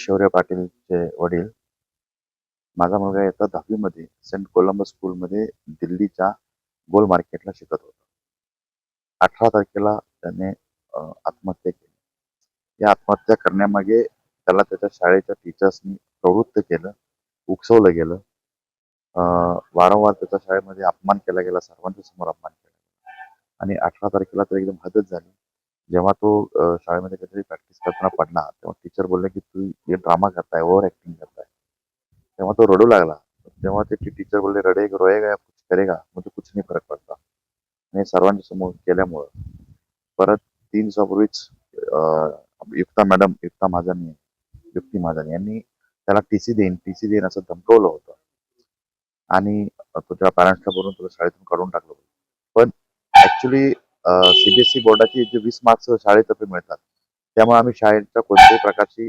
शौर्य पाटीलचे वडील. माझा मुलगा इयत्ता दहावीमध्ये सेंट कोलंबस स्कूलमध्ये दिल्लीच्या गोल मार्केटला शिकत होता. अठरा तारखेला त्याने आत्महत्या केली. या आत्महत्या करण्यामागे त्याला त्याच्या शाळेच्या टीचर्सनी प्रवृत्त केलं उकसवलं गेलं. वारंवार त्याच्या शाळेमध्ये अपमान केला गेला सर्वांच्या समोर अपमान केला आणि अठरा तारखेला तर एकदम हदच झाली. जेव्हा तो शाळेमध्ये काहीतरी प्रॅक्टिस करताना पडला तेव्हा टीचर बोलले की तू हे ड्रामा करताय ओव्हर ऍक्टिंग करताय. तेव्हा तो रडू लागला. तेव्हा ते टीचर बोलले रडे रोएगा या कुछ करेगा? म्हणजे कुछ नाही फरक पडता. आणि सर्वांच्या समोर केल्यामुळं परत तीन दिवसापूर्वीच युक्ता मॅडम युक्ता महाजन युक्ती महाजन यांनी त्याला टी सी देईन टीसी देईन असं धमकवलं होतं. आणि तुझ्या पॅरेंट्सला बोलून तुला शाळेतून काढून टाकलं होतं. पण ऍक्च्युली सीबीएसई बोर्डाची जे वीस मार्क्स शाळेतर्फे मिळतात त्यामुळे आम्ही शाळेच्या कोणत्याही प्रकारची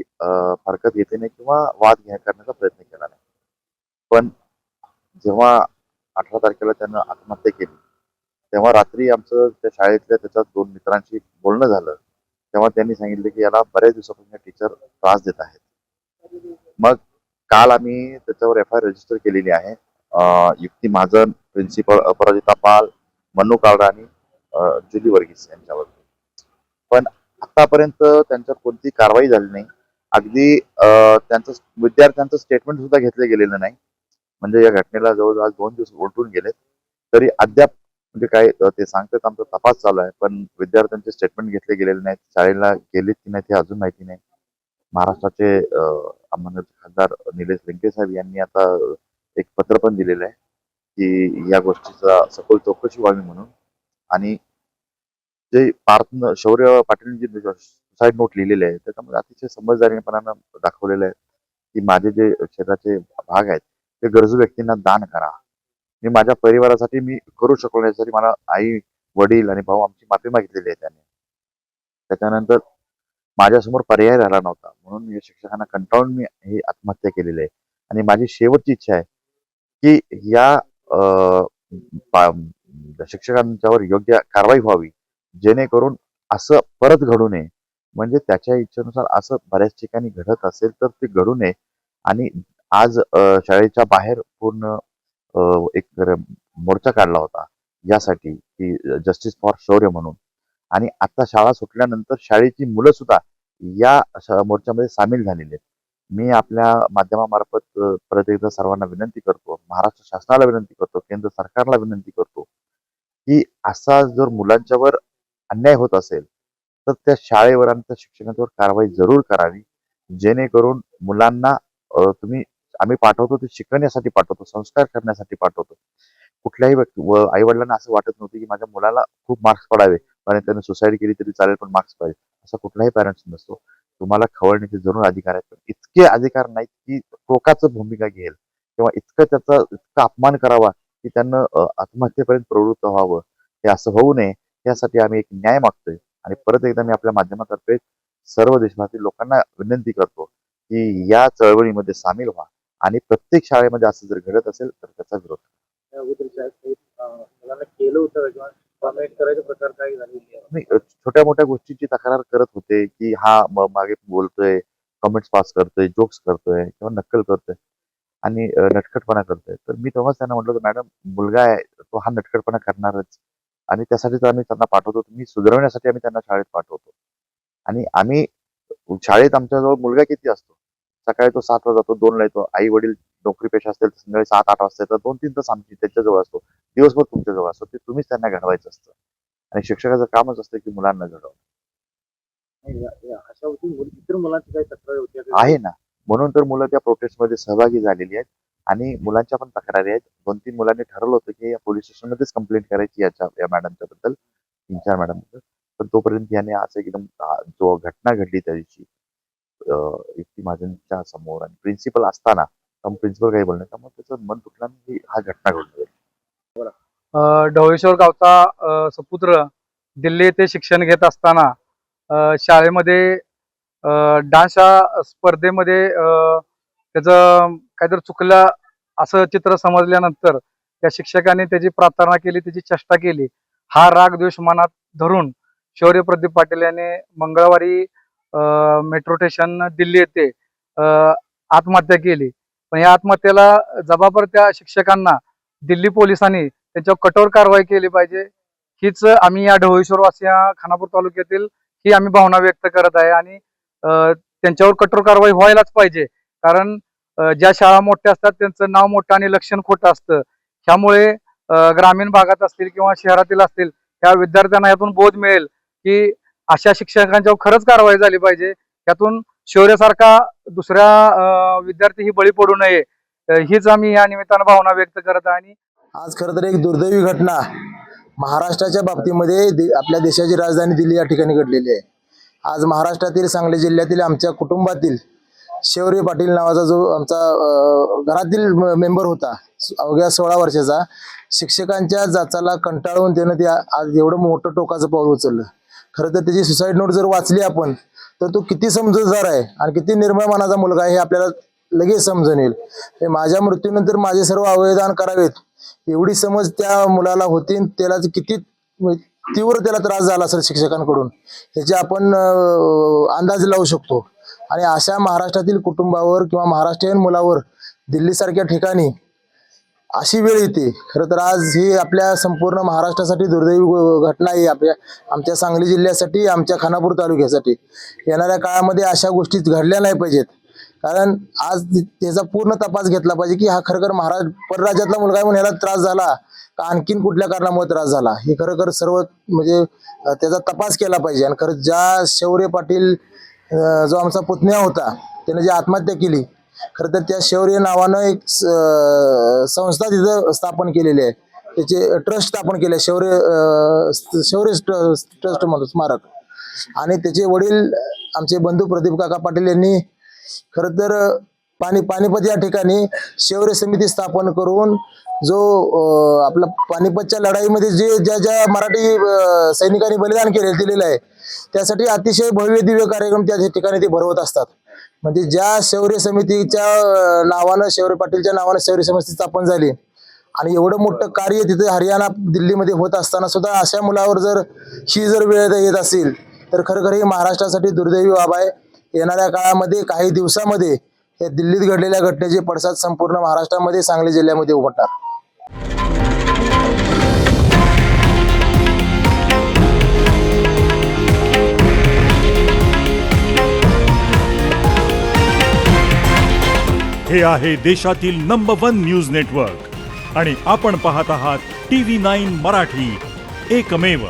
हरकत घेतली नाही किंवा वाद घ्या करण्याचा प्रयत्न केला नाही. पण जेव्हा अठरा तारखेला त्यानं आत्महत्या केली तेव्हा रात्री आमचं त्या शाळेतल्या त्याच्या दोन मित्रांशी बोलणं झालं तेव्हा त्यांनी सांगितलं की याला बऱ्याच दिवसापासून टीचर त्रास देत आहेत. मग काल आम्ही त्याच्यावर एफ आय रजिस्टर केलेली आहे. युक्ती महाजन प्रिन्सिपल अपराजिता पाल मनू कालराणी जुली वर्गीस यांच्यावर पण आतापर्यंत त्यांच्यावर कोणती कारवाई झाली नाही. अगदी त्यांचं विद्यार्थ्यांचं स्टेटमेंट सुद्धा घेतलं गेलेलं नाही. म्हणजे या घटनेला जवळजवळ दोन दिवस उलटून गेलेत. तरी अद्याप म्हणजे काय ते सांगतात आमचा तपास चालू आहे. पण विद्यार्थ्यांचे स्टेटमेंट घेतले गेलेले नाहीत. शाळेला गेलेत की नाही ते अजून माहिती नाही. महाराष्ट्राचे खासदार निलेश लिंके साहेब यांनी आता एक पत्र पण दिलेलं आहे की या गोष्टीचा सखोल चौकशी व्हावी म्हणून. आणि जे पार्थ शौर्य पाटील जे सुसाईड नोट लिहिलेले आहे त्याच्यामध्ये अतिशय समजदारीपणानं दाखवलेलं आहे की माझे जे शरीराचे भाग आहेत ते गरजू व्यक्तींना दान करा. मी माझ्या परिवारासाठी मी करू शकलो यासाठी मला आई वडील आणि भाऊ आमची माफी मागितलेली आहे त्याने. त्याच्यानंतर माझ्यासमोर पर्याय राहिला नव्हता. म्हणून मी शिक्षकांना कंटाळून मी ही आत्महत्या केलेली आहे. आणि माझी शेवटची इच्छा आहे की या शिक्षकांच्यावर योग्य कारवाई व्हावी जेणेकरून असं परत घडू नये. म्हणजे त्याच्या इच्छेनुसार असं बऱ्याच ठिकाणी घडत असेल तर ते घडू नये. आणि आज शाळेच्या बाहेर पूर्ण एक मोर्चा काढला होता. यासाठी की जस्टिस फॉर शौर्य म्हणून. आणि आता शाळा सुटल्यानंतर शाळेची मुलं सुद्धा या मोर्चामध्ये सामील झालेली आहेत. मी आपल्या माध्यमामार्फत परत एकदा सर्वांना विनंती करतो. महाराष्ट्र शासनाला विनंती करतो. केंद्र सरकारला विनंती करतो. की असा जर मुलांच्यावर अन्याय होत असेल तर त्या शाळेवर आणि त्या शिक्षकांच्यावर कारवाई जरूर करावी. जेणेकरून मुलांना तुम्ही आम्ही पाठवतो ते शिकण्यासाठी पाठवतो संस्कार करण्यासाठी पाठवतो. कुठल्याही व्यक्ती आई वडिलांना असं वाटत नव्हतं की माझ्या मुलाला खूप मार्क्स पडावे आणि त्याने सुसाईड केली तरी चालेल पण मार्क्स पाहिजे असा कुठलाही पॅरेंट्स नसतो. तुम्हाला खवळण्याचे जरूर अधिकार आहेत इतके अधिकार नाहीत की टोकाचं भूमिका घेईल. किंवा इतकं त्याचा इतका अपमान करावा की त्यांना आत्महत्येपर्यंत प्रवृत्त व्हावं. हे असं होऊ नये यासाठी आम्ही एक न्याय मागतोय. आणि परत एकदा मी आपल्या माध्यमातर्फे सर्व देशभरातील लोकांना विनंती करतो की या चळवळीमध्ये सामील व्हा. आणि प्रत्येक शाळेमध्ये असं जर घडत असेल तर त्याचा विरोध छोट्या मोठ्या गोष्टींची तक्रार करत होते की हा मागे बोलतोय कमेंट्स पास करतोय जोक्स करतोय किंवा नक्कल करतोय. आणि नटखटपणा करतोय. तर मी तेव्हाच त्यांना म्हटलं होतं मॅडम मुलगा आहे तो हा नटखटपणा करणारच. आणि त्यासाठी तर आम्ही त्यांना पाठवतो. तुम्ही सुधारवण्यासाठी आम्ही त्यांना शाळेत पाठवतो. आणि आम्ही शाळेत आमच्याजवळ मुलगा किती असतो? सकाळी तो सातला जातो दोनला येतो. आई वडील नोकरी पेशा असतील तर संध्याकाळी सात आठ वाजता येतात. दोन तीन तास आमची त्याच्याजवळ असतो. दिवसभर तुमच्याजवळ असतो. ते तुम्हीच त्यांना घडवायचं असतं. आणि शिक्षकाचं कामच असतं की मुलांना घडवणं? आहे ना. म्हणून तर मुलं त्या प्रोटेस्टमध्ये सहभागी झालेली आहेत. आणि मुलांच्या पण तक्रारी आहेत. दोन तीन मुलांनी ठरवलं होतं की या पोलीस स्टेशनमध्येच कंप्लेंट करायची याच्या या मॅडमच्या बद्दल तीन चार मॅडम पण तोपर्यंत याने असं एकदम जो घटना घडली त्या दिवशी युक्ती महाजनच्या समोर आणि प्रिन्सिपल असताना प्रिन्सिपल काही बोलणार त्यामुळे त्याचं मन तुटलं आणि हा घटना घडली अ, ढवळेश्वर गावचा सपुत्र दिल्ली येथे शिक्षण घेत असताना शाळेमध्ये डान्स या स्पर्धेमध्ये त्याचं काहीतरी चुकलं असं चित्र समजल्यानंतर त्या शिक्षकाने त्याची प्रार्थना केली त्याची चेष्टा केली. हा राग द्वेष मनात धरून शौर्य प्रदीप पाटील याने मंगळवारी मेट्रो स्टेशन दिल्ली येथे आत्महत्या केली. पण या आत्महत्येला जबाबदार त्या शिक्षकांना दिल्ली पोलिसांनी त्यांच्यावर कठोर कारवाई केली पाहिजे. हीच आम्ही या ढवळेश्वरवासी या खानापूर तालुक्यातील ही आम्ही भावना व्यक्त करत आहे आणि त्यांच्यावर कठोर कारवाई व्हायलाच पाहिजे. कारण ज्या शाळा मोठ्या असतात त्यांचं नाव मोठं आणि लक्षण खोटं असतं. त्यामुळे ग्रामीण भागात असतील किंवा शहरातील असतील त्या विद्यार्थ्यांना यातून बोध मिळेल की अशा शिक्षकांच्यावर खरंच कारवाई झाली पाहिजे. यातून शौर्यासारखा दुसऱ्या अं, विद्यार्थी ही बळी पडू नये. हीच आम्ही या निमित्तानं भावना व्यक्त करत आहे आणि आज खरं तर एक दुर्दैवी घटना महाराष्ट्राच्या बाबतीमध्ये दे- आपल्या देशाची राजधानी दिल्ली या ठिकाणी घडलेली आहे. आज महाराष्ट्रातील सांगली जिल्ह्यातील आमच्या कुटुंबातील शौर्य पाटील नावाचा जो आमचा घरातील म- मेंबर होता अवघ्या सोळा वर्षाचा शिक्षकांच्या जाचाला कंटाळून त्यानं ते आज एवढं मोठं टोकाचं पाऊल उचललं. खरं तर त्याची सुसाईड नोट जर वाचली आपण तर तो किती समजूतदार आहे आणि किती निर्मळ मनाचा मुलगा आहे हे आपल्याला लगेच समजून येईल. माझ्या मृत्यूनंतर माझे सर्व अवयदान करावेत. एवढी समज त्या मुलाला होती आणि त्याला जे किती तीव्र त्याला त्रास झाला असेल शिक्षकांकडून. ह्याचे आपण अंदाज लावू शकतो. आणि अशा महाराष्ट्रातील कुटुंबावर किंवा महाराष्ट्रीयन मुलावर दिल्लीसारख्या ठिकाणी अशी वेळ येते. खरं तर आज ही आपल्या संपूर्ण महाराष्ट्रासाठी दुर्दैवी घटना आहे. आपल्या आमच्या सांगली जिल्ह्यासाठी आमच्या खानापूर तालुक्यासाठी. येणाऱ्या काळामध्ये अशा गोष्टी घडल्या नाही पाहिजेत. कारण आज त्याचा पूर्ण तपास घेतला पाहिजे की हा खरोखर महाराज परराज्यातला मुलगा आहे म्हणून ह्याला त्रास झाला का आणखीन कुठल्या कारणामुळे त्रास झाला? हे खरोखर सर्व म्हणजे त्याचा तपास केला पाहिजे. आणि खरं ज्या शौर्य पाटील जो आमचा पुतण्या होता त्याने जी आत्महत्या केली खरं तर त्या शौर्य नावानं एक स- संस्था तिथं स्थापन केलेली आहे. त्याचे ट्रस्ट स्थापन केले शौर्य शौर्य ट्र- ट्रस्ट म्हणतो स्मारक. आणि त्याचे वडील आमचे बंधू प्रदीप काका पाटील यांनी खर तर पाणी पानिपत या ठिकाणी शौर्य समिती स्थापन करून जो आपला पानिपतच्या लढाईमध्ये जे ज्या ज्या मराठी सैनिकांनी बलिदान केले दिलेलं आहे त्यासाठी अतिशय भव्य दिव्य कार्यक्रम त्या ठिकाणी ते भरवत असतात. म्हणजे ज्या शौर्य समितीच्या नावानं शौर्य पाटीलच्या नावानं शौर्य समिती स्थापन झाली आणि एवढं मोठं कार्य तिथे हरियाणा दिल्लीमध्ये होत असताना सुद्धा अशा मुलावर जर ही जर वेळ येत असेल तर खरोखर ही महाराष्ट्रासाठी दुर्दैवी बाब आहे. येणाऱ्या काळामध्ये काही दिवसामध्ये या दिल्लीत घडलेल्या घटनेचे पडसाद संपूर्ण महाराष्ट्रामध्ये सांगली जिल्ह्यामध्ये उमटणार. हे आहे देशातील नंबर वन न्यूज नेटवर्क आणि आपण पाहत आहात टी व्ही नाईन मराठी. एकमेव.